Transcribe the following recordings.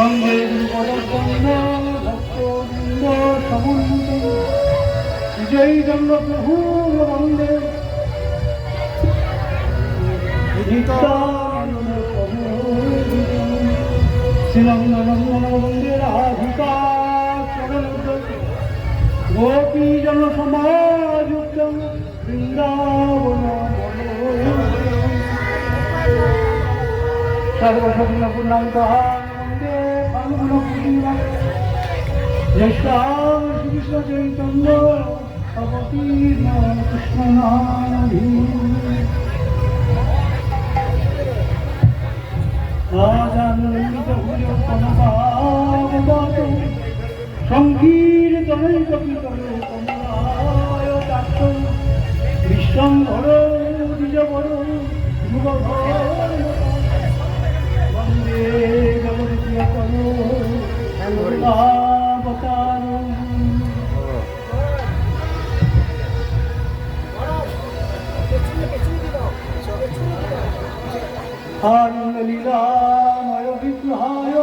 বন্দে গুরুপদবন্দ ভক্তবৃন্দ সমন্বিত বিজয়ী জন্ম প্রভু বন্দে শ্রীনন্দনন্দন রাধিকা চরণ গোপী জন সমাযুক্ত বৃন্দাবন সর্বসগুণ পূর্ণাঙ্কः শ্রীকৃষ্ণ চৈতন্য অবতীর্ণ কৃষ্ণ নামধি আজানন্দিত ভুজ কনকাবদাত সংকীর্তনৈক কীর্তন কমলায় দাত্ত বিশ্বম্ভর দ্বিজবর যুগধর আনন্দলীলাময় বিগ্রহায়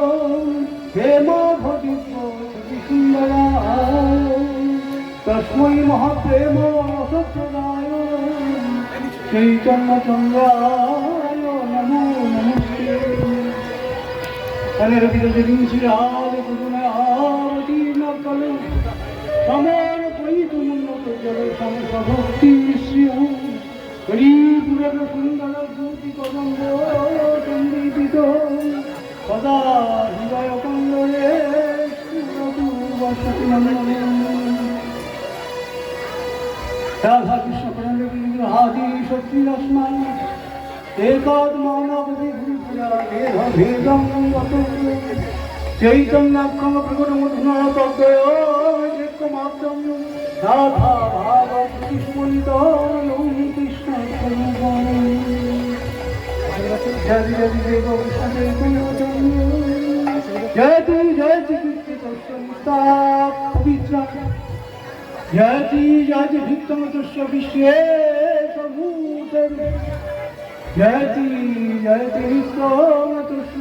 হেম ঘটিত সুন্দরায় তস্মৈ মহাপ্রেম রসপ্রদায় চৈতন্য চন্দ্রায় নমো নমস্তে যেদিন শ্রীরাজ করুণায় সমর পরিতুমুন্নত জল সমভক্তি শ্রিয় হরিপুরের সুন্দর ভূতি কদম্ব চন্দিত সদা হৃদয় কন্দরে রাধা কৃষ্ণ প্রেম হাদি শক্তি রশ্মান একাদ মানবী ভেদ ভেদম প্রগুণ মধুনা তদ্বয় একমাত্রম রাধা ভাব কৃষ্ণিত কৃষ্ণ জয় জয় দেব কৃষ্ণ চৈতন্য জয়তি জয়তি কৃষ্ণ পবিত্র জয়তি জয়তি ভিত্তম তুষ্য বিশ্বে ভূতের জয়তি জয়তি ভিত্তম তুষ্য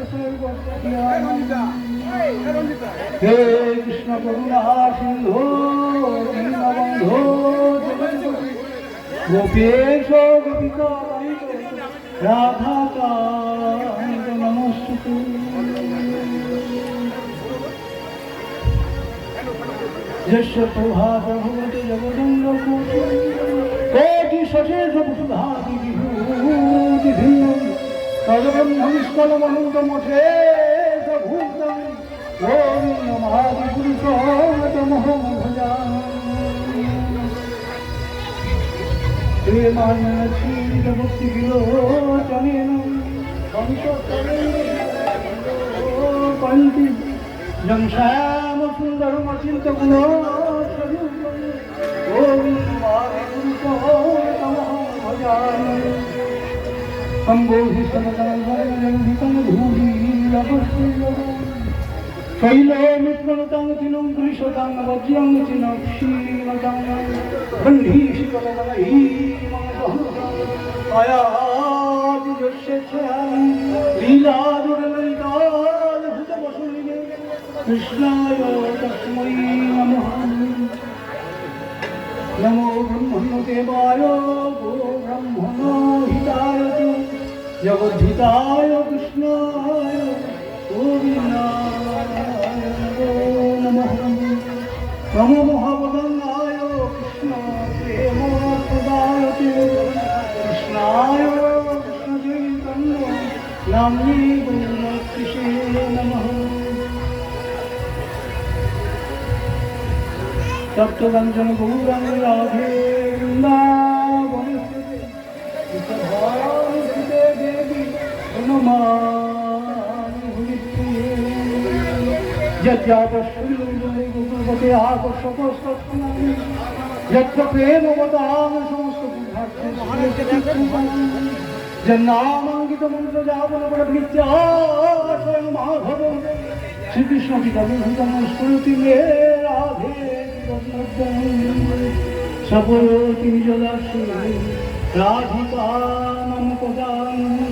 হে কৃষ্ণ করুণা সিন্ধু বন্ধু গোপেশ গোপিকা রাধা কান্ত নমস্তুতে। যশ প্রভা প্রভুবতে জগদণ্ড কোটি সশেষ সুধা বিভূতি তদবন্ধ নিষ্কল মনন্ত মঠে। गोविन्दमादिपुरुषोत्तमहं भजामि श्रीमानक्षीरभक्तिविलोचनेन पन्ति जं श्याम सुन्दरम अचिन्त गुणो सम्बोधि समतलं शैलमित्रनतां तिनं कृशतां वज्रं चिनं क्षीणतां लीलादुरललिताद्भुतवसुलिने कृष्णाय तस्मै नमः नमो ब्रह्मणदेवाय गो ब्रह्मणो हिताय च जगद्धिताय कृष्णाय প্রমোহাবদঙ্গায় কৃষ্ণ প্রেম প্রদায়তে কৃষ্ণায় কৃষ্ণ চৈতন্য নাম্নি গৌরকৃষে নম তপ্তরঞ্জন গৌরাঙ্গ রাধে বৃন্দাবন দেবী হনুমান যজ্ঞাপতে আকর্ষকস্থানি যত্র প্রেমবতাম সমস্ত জন্নামাঙ্কিত মন্ত্র যাবন বড় ভিত্যাশয় মাধব, শ্রীকৃষ্ণ পিতাম স্মৃতি মে রাধে সপরতি নিজদাসী রাধিকা নাম পদাম সমাধিদেব কমাল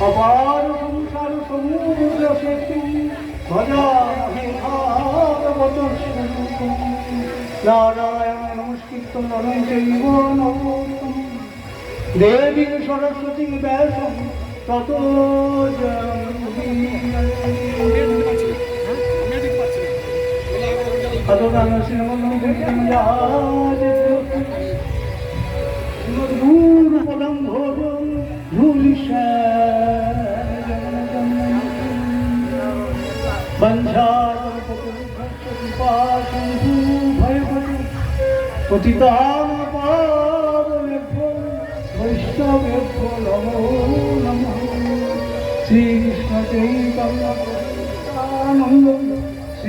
অপার সংসার সমুদ্র সেতু ভাগবত নারায়ণ নমস্কৃত নরম চৈব নরোত্তম দেবী সরস্বতী ব্যাস তত শ্রীমূর পদম ভোজ পতিতান পাবনেভ্যো বৈষ্ণবেভ্যো নমো নমঃ শ্রীকৃষ্ণ চৈতন্য আনন্দ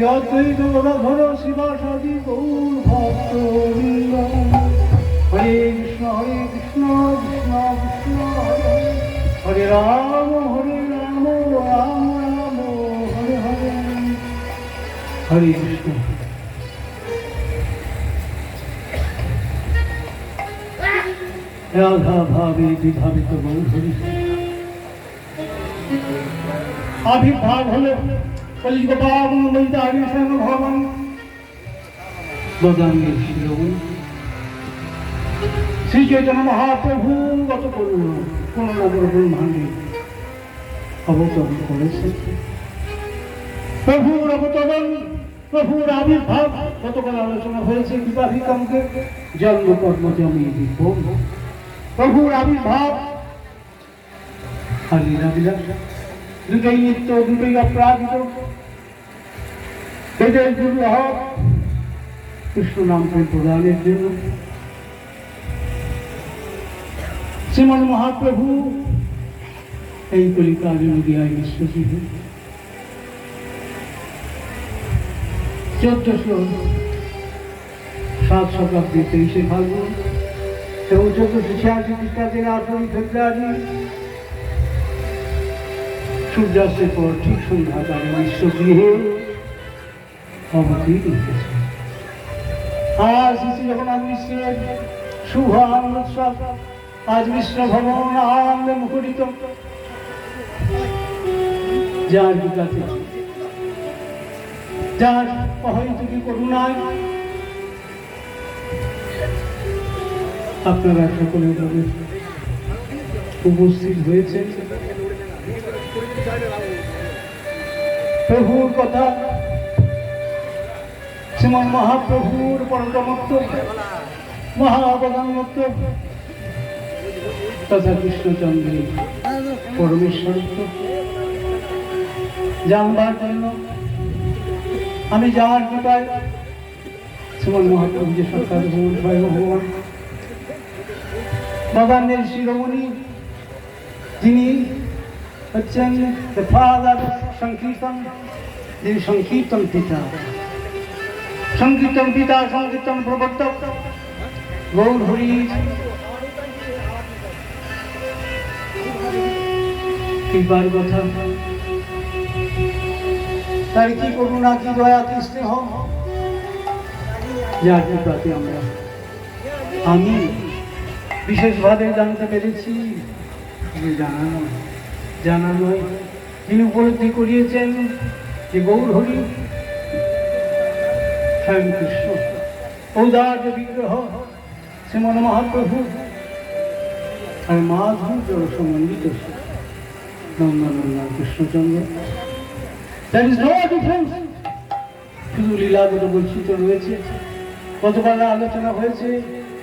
শ্রী অদ্বৈত গদাধর শিবাসাদি গৌর ভক্ত হরে কৃষ্ণ হরে কৃষ্ণ কৃষ্ণ কৃষ্ণ হরে হরে রাম হরে রাম রাম রাম হরে হরে হরে কৃষ্ণ রাধা ভাবে বিভাবিত গৌধরী আবির্ভাব হলো কলিযুগ পাবন বৈদারি সেন ভবন বদাঙ্গের শিরোমণি শ্রী চৈতন্য মহাপ্রভু গত করুন কোন নগর ব্রহ্মাণ্ডে অবতরণ করেছে প্রভুর অবতরণ প্রভুর আবির্ভাব গতকাল আলোচনা হয়েছে বিবাহিতমকে জন্ম কর্ম জমি বিভোগ প্রভুর আবির্ভাব। আর লীলাবিলাস দুটোই নিত্য, দুটোই অপরাধিত এদের দুর্লভ কৃষ্ণ নামকে প্রদানের জন্য। শ্রীমন মহাপ্রভু, এই কলিকার নদিয়ায় বিশ্বজিৎ। চোদ্দশো সাত শতাব্দী তেইশে ফাল্গুন, এবং চোদ্দশো ছিয়াশি খ্রিস্টাব্দের আঠেরোই ফেব্রুয়ারি সূর্যাস্তের পর ঠিক সন্ধ্যাকালে বিশ্বগৃহে অবতীর্ণ হয়েছে। আজ শ্রী শুভ আনন্দ উৎসব, আজ মিশ্র ভবন আনন্দে মুখরিত, যার বিকাশে যার অহৈতুকি করুণায় আপনারা সকলে উপস্থিত হয়েছেন। প্রভুর কথা। শ্রীমন মহাপ্রভুর পরমত্ব মহাবদানত্ব তথা পরমেশ্বরত্ব। জানবার জন্য আমি যাওয়ার কৃপায় শ্রীমন মহাপ্রভু যে সরকার ভগবান। ভগবান শিরোমণি, যিনি হচ্ছেন the father সংকীর্তন, যিনি সংকীর্তন পিতা। সংকীর্তন পিতা, সংকীর্তন প্রবর্তক, গৌর হরি কৃপার কথা। তার কি করুণা কি দয়া, কি স্নেহ? যার কৃপাতে আমরা। আমি বিশেষভাবে জানতে পেরেছি যে জানা নয় তিনি উপলব্ধি করিয়েছেন যে গৌর হরি স্বয়ং কৃষ্ণ ঔদার্য বিগ্রহ শ্রীমন মহাপ্রভু আর মাধব জলসমন্বিত Nandanandan Krishnachandra. There is no difference শুধু লীলাগত বৈচিত্র্য রয়েছে। গতকাল আলোচনা হয়েছে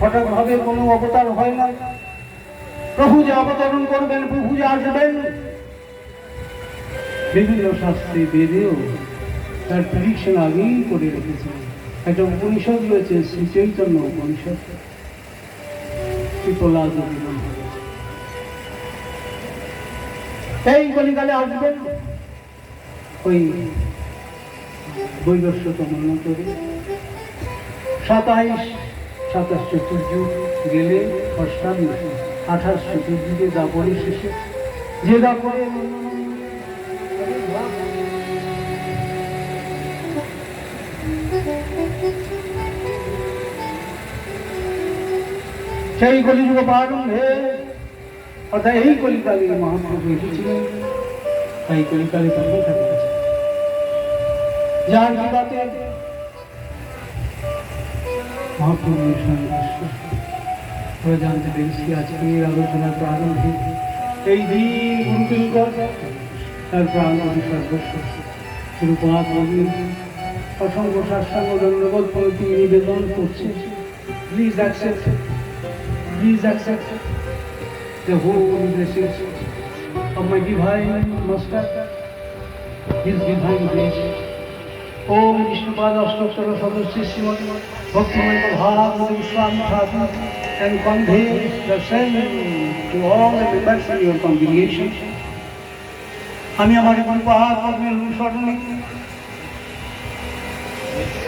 হঠাৎভাবে কোনো অবতার হয় না প্রভু যে অবতরণ করবেন, প্রভু যে আসবেন বিভিন্ন শাস্ত্রে বেদেও তার প্রিডিকশন আগেই করে রেখেছে একটা উপনিষদ রয়েছে, শ্রী চৈতন্য উপনিষদ। প্রহ্লাদ এই কলিকালে আসবেন ওই বৈবস্বতম করে সাতাইশ, সাতাশ চতুর্যুগ গেলে অষ্টাদশ, আঠাশ চতুর্যুগে দাপরে শেষে। যে দাপরে সেই কলিযুগ প্রারম্ভে অর্থাৎ এই কলিকালে মহাপ্রভু এসেছিলেন এই কলিকালে থাকিতেছে যার রূপাত অসংখ্য নিবেদন করছে। Please accept the whole blessings of my divine master, his divine grace. ওম বিষ্ণুপাদ অষ্টোত্তর সদস্য শ্রীমৎ ভক্তিময় ভাব স্বামী ঠাকুর and convey the same to all the members of your congregation. আমি আমার কৃপার কর্মের অনুসরণে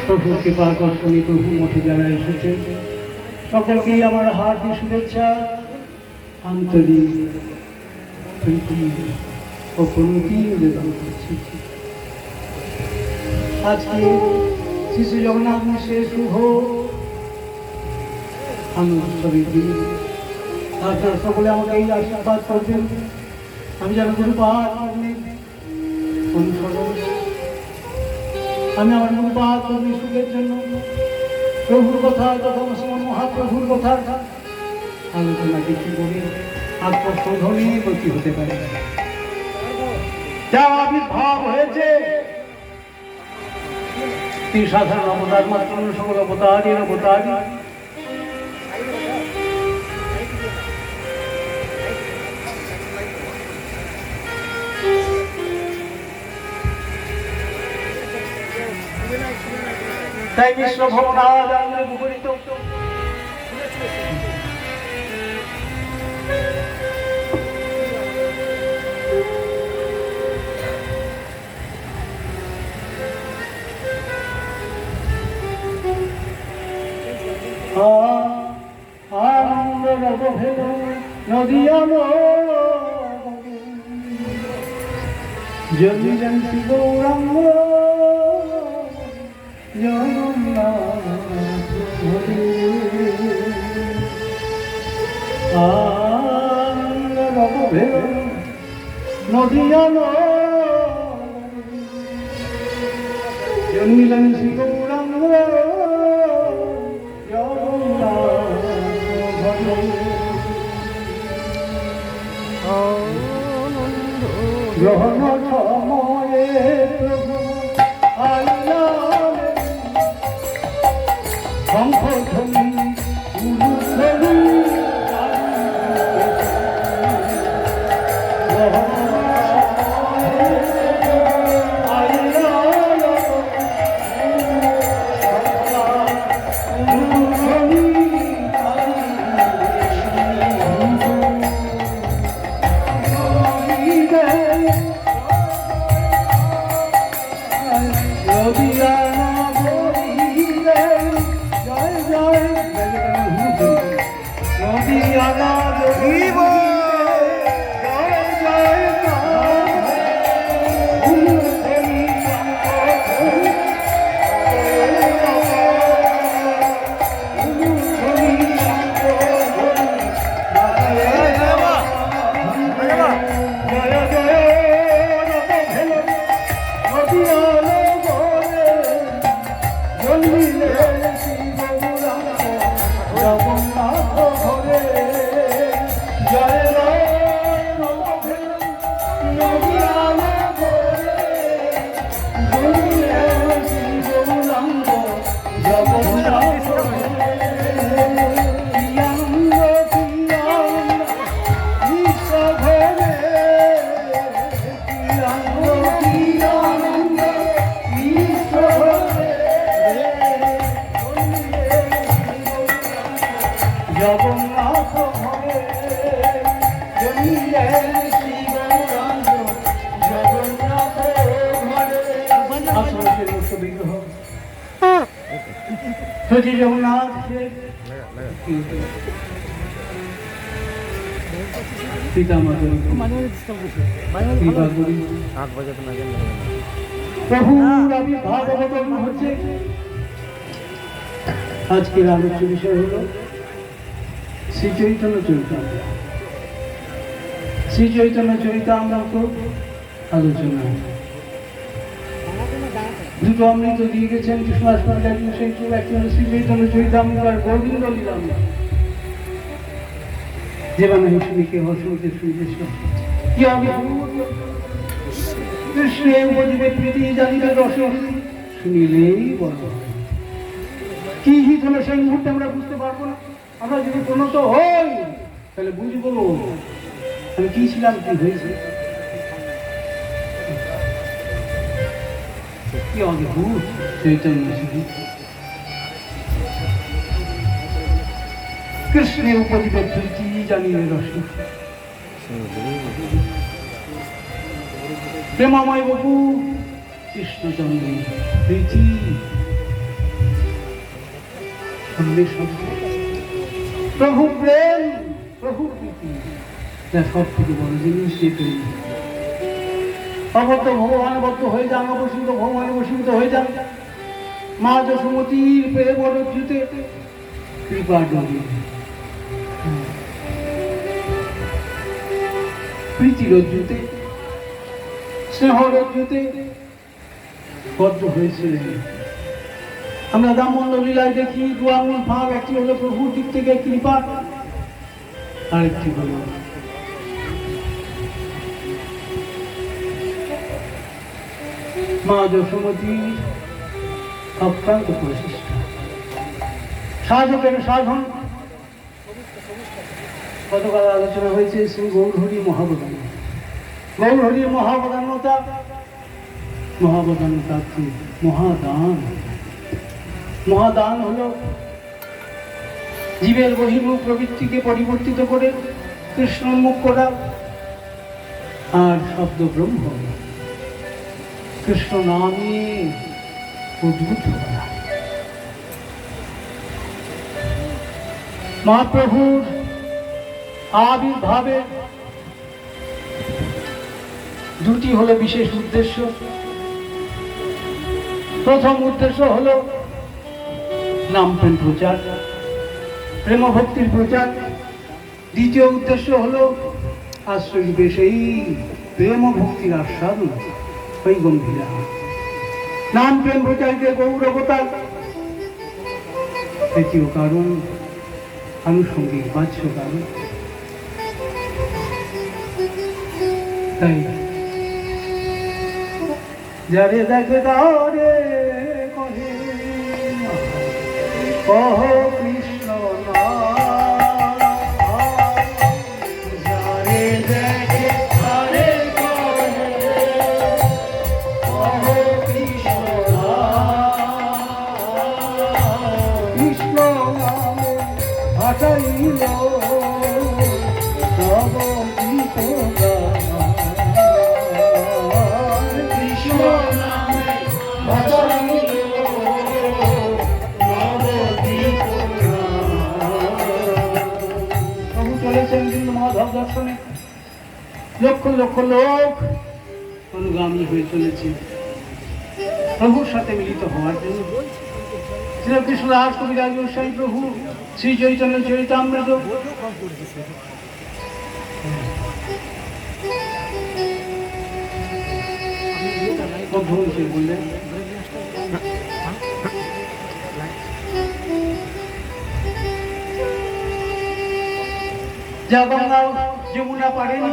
প্রভুর কৃপা কর্ষণে প্রভু মঠে যারা এসেছে সকলকেই আমার হার্দিক শুভেচ্ছা, আন্তরিক আজকে শিশু জগন্নাথ মিশ্রের শুভ আনুষ্ঠানিক দিন। আপনারা সকলে আমাকে এই আশীর্বাদ করবেন। আমি যেন গুরু পাহাড় আমি আমার গুরু পাহাড় কর্মী জন্য প্রভুর কথা, যখন শ্রীমন মহাপ্রভুর কথা, আলোচনা কিছু বলি আত্মশোধনে গতি হতে পারে। যা আবির্ভাব হয়েছে তিনি সাধারণ অবতার মাত্র সকল অবতারের অবতারই তাই বিশ্ব ভবনাদ আঙ্গে মুখরিত আনন্দ নবভেদ নদীয়াম জমিলেন শিবৌরঙ্গ আনন্দ নদীয়াম জন্মিলেন শিবৌরঙ্গ গ্রহণ সময়ে প্রভু আইলাম 黄河坑 জগন্নাথ ঘরে জমিলেন শ্রী গৌরাঙ্গ জগন্নাথ মুক্ত বিগ্রহ শ্রী জগন্নাথ প্রভুর আবির্ভাব অবতরণ হচ্ছে আজকের আলোচ্য বিষয় হলো শ্রী চৈতন্য চৈতন্য শ্রী চৈতন্য চৈতামৃত আলোচনা। দুটো অমৃত দিয়ে গেছেন কৃষ্ণদাস পাঞ্জাবি সেই টু একটি হলো শ্রী চৈতন্য চৈতামৃত আর গোবিন্দ লীলামৃত জীবন হিসেবে কে হসুতে সুদেশ কি হবে? কৃষ্ণের উপজীবে প্রীতি জানিবে রস শুনিলেই বড়। কি হিত হলো সেই মুহূর্তে আমরা বুঝতে পারব আমরা যদি কোনো তো হই, তাহলে বুঝব আমি কি ছিলাম, কি হয়েছে? কি অদ্ভুত চৈতন্য কৃষ্ণের জানিয়ে রস। প্রেমাময় বাবু কৃষ্ণচন্দ্র প্রীতি সঙ্গে প্রভু প্রেম, প্রভু প্রীতি। যা সব থেকে বড় জিনিস যে প্রেম। অবদ্ধ ভগবান বদ্ধ হয়ে যান অবসিত ভগবানে বসীভূত হয়ে যান মা যশোমতীর প্রেম রজ্জুতে কৃপা ডোবে প্রীতি রজ্জুতে, স্নেহ রজ্জুতে বদ্ধ হয়েছিলেন। আমরা দামোদর লীলায় দেখি দু আঙুল ভাগ একটি হলো প্রভুর দিক থেকে কৃপা, আরেকটি হলো মা যশোমতীর অক্রান্ত প্রচেষ্টা সাধকের সাধন। গতকাল আলোচনা হয়েছে শ্রী গৌরহরি মহাবদান। গৌরহরির মহাবদানতা মহাবদানতা মহাদান। মহাদান হলো। জীবের বহির্মুখ প্রবৃত্তিকে পরিবর্তিত করে কৃষ্ণোন্মুখ করা। আর শব্দ ব্রহ্ম। কৃষ্ণ নামে উদ্ভূত করা মহাপ্রভুর আবির্ভাবের দুটি হলো বিশেষ উদ্দেশ্য। প্রথম উদ্দেশ্য হলো নাম প্রেম প্রচার প্রেম ভক্তির প্রচার। দ্বিতীয় উদ্দেশ্য হলো আশ্রয় রূপে সেই প্রেম ভক্তির আস্বাদন ওই গম্ভীরা। নাম প্রেম প্রচারিতে গৌরবতা তৃতীয় কারণ, আনুষঙ্গিক বাহ্য কারণ। তাই যারে দেখে তারে কহ লক্ষ লোক অনুগামী হয়ে চলেছে। প্রভুর সাথে মিলিত হওয়ার জন্য। শ্রীকৃষ্ণ দাস কবিরাজ গোস্বামী প্রভু, শ্রী চৈতন্য চরিতামৃত। বললেন। যা গঙ্গা যমুনা পারেনি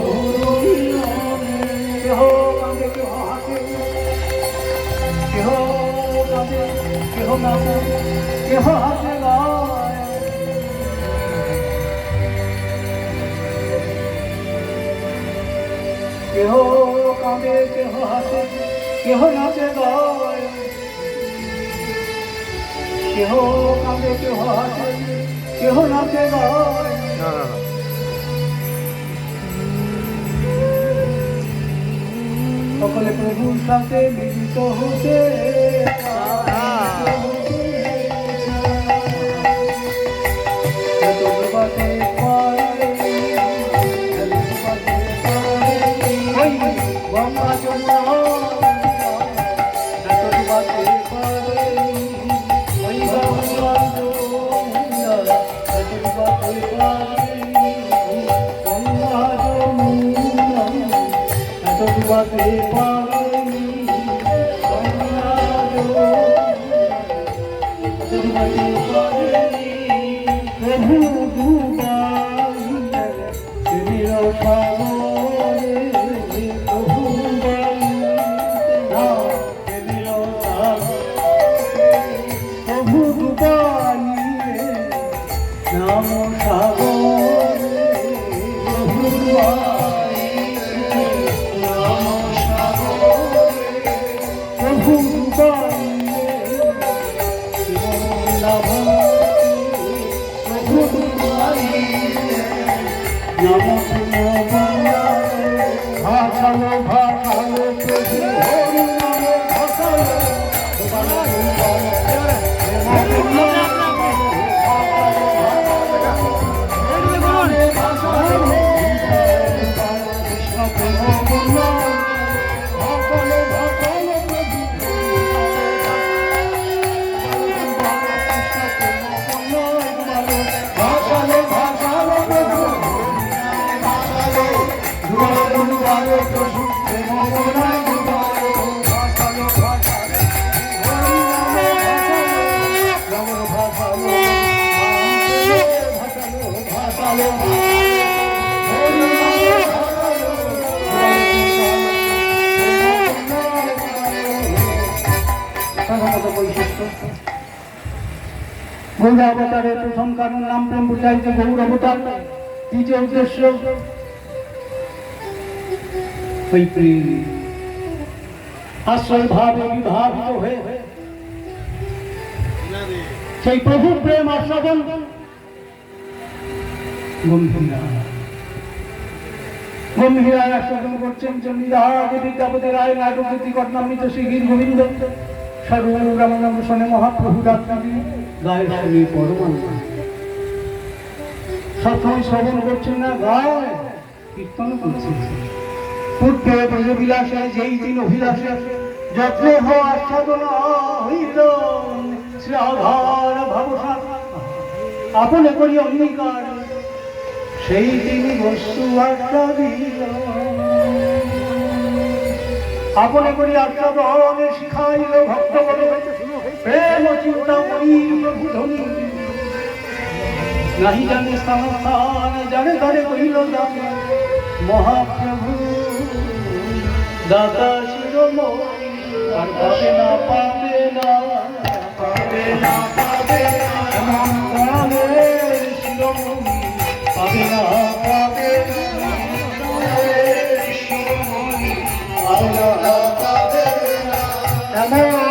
কেহ কাঁদে, কেহ হাসে। কেহ কাঁদে, কেহ নাচে কেহ হাসে গায় কেহ কাঁদে, কেহ হাসে, কেহ নাচে গায়। কেহ কাঁদে, কেহ হাসে, কেহ নাচে গায়। সকলে প্রভুর সাথে মিলিত হতে। বাতে সাধারণত বৈশিষ্ট্য গৌর অবতারের প্রথম কারণ নাম প্রেম বুঝাইছে গৌর অবতার দ্বিতীয় উদ্দেশ্য ওই ভাবে বিভাবিত হয়ে সেই প্রভু প্রেম আস্বাদন গম্ভীরা গম্ভীরা আস্বাদন করছেন চন্দ্রিদা বিদ্যাপতি রায় নাটক ঘটনামৃত শ্রী গীর গোবিন্দ। সর্বরাম শোনে মহাপ্রভু রাত্রি গায়ে শুনি পরমানন্দ। সবসময় শ্রবণ করছেন না, গায় কীর্তন করছেন। পূর্বে ব্রজবিলাসে, যেই দিন অভিলাষে যত্ন আস্বাদন হইল, শ্রী আধার ভাবসা আপনে করি সেই দিন বস্তু আস্বাদিল আপনে করি আস্বাদনে শিখাইল ভক্ত বলে প্রেম, চিন্তা করি প্রভু ধনী নাহি জানে স্থান স্থান জানে তারে কহিল দানে মহাপ্রভু দাদা শিরোমণি, আর পাবে না পাবে না পাবে না পাবে না পাবে না পাবে না। পাবে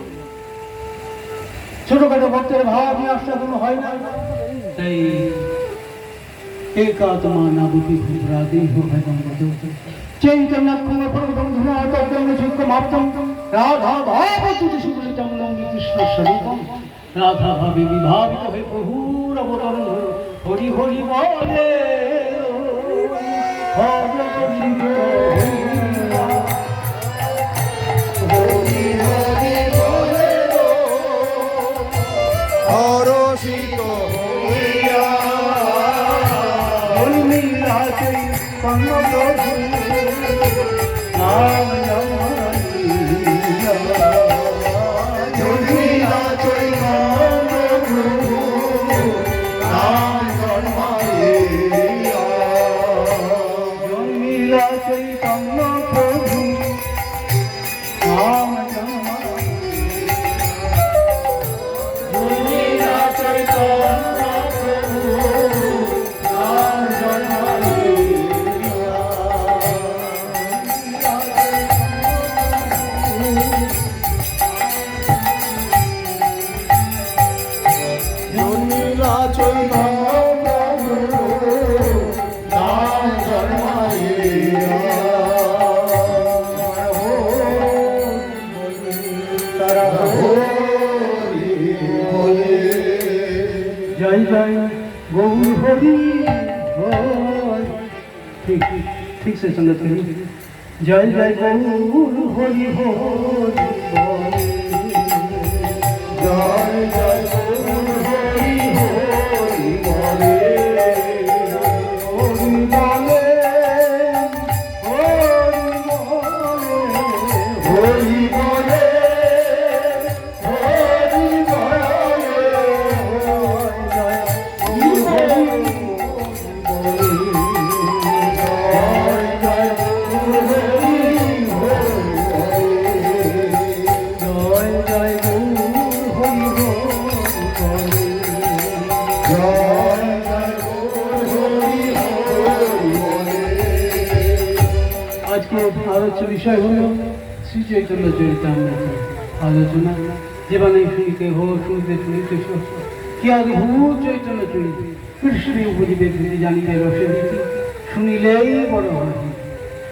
ছোটখাটো ভক্তের ভাব নিয়ে আস্বাদন হয় না। তাই একাত্মা নাবুতি ভূমরা দেহ ভেদম চৈতন্যক্ষম পর্বতম ধুমাতব্যম যুক্তমাপ্তম রাধা ভাব তুতি সুবলিতম নন্দী কৃষ্ণ স্বরূপম। রাধা ভাবে বিভাবিত প্রভুর অবতরণ হরি হরি বলে। হরষিত হইয়া হরি চৈতন্য প্রভু নাম জয় জয় গৌর হরি হরি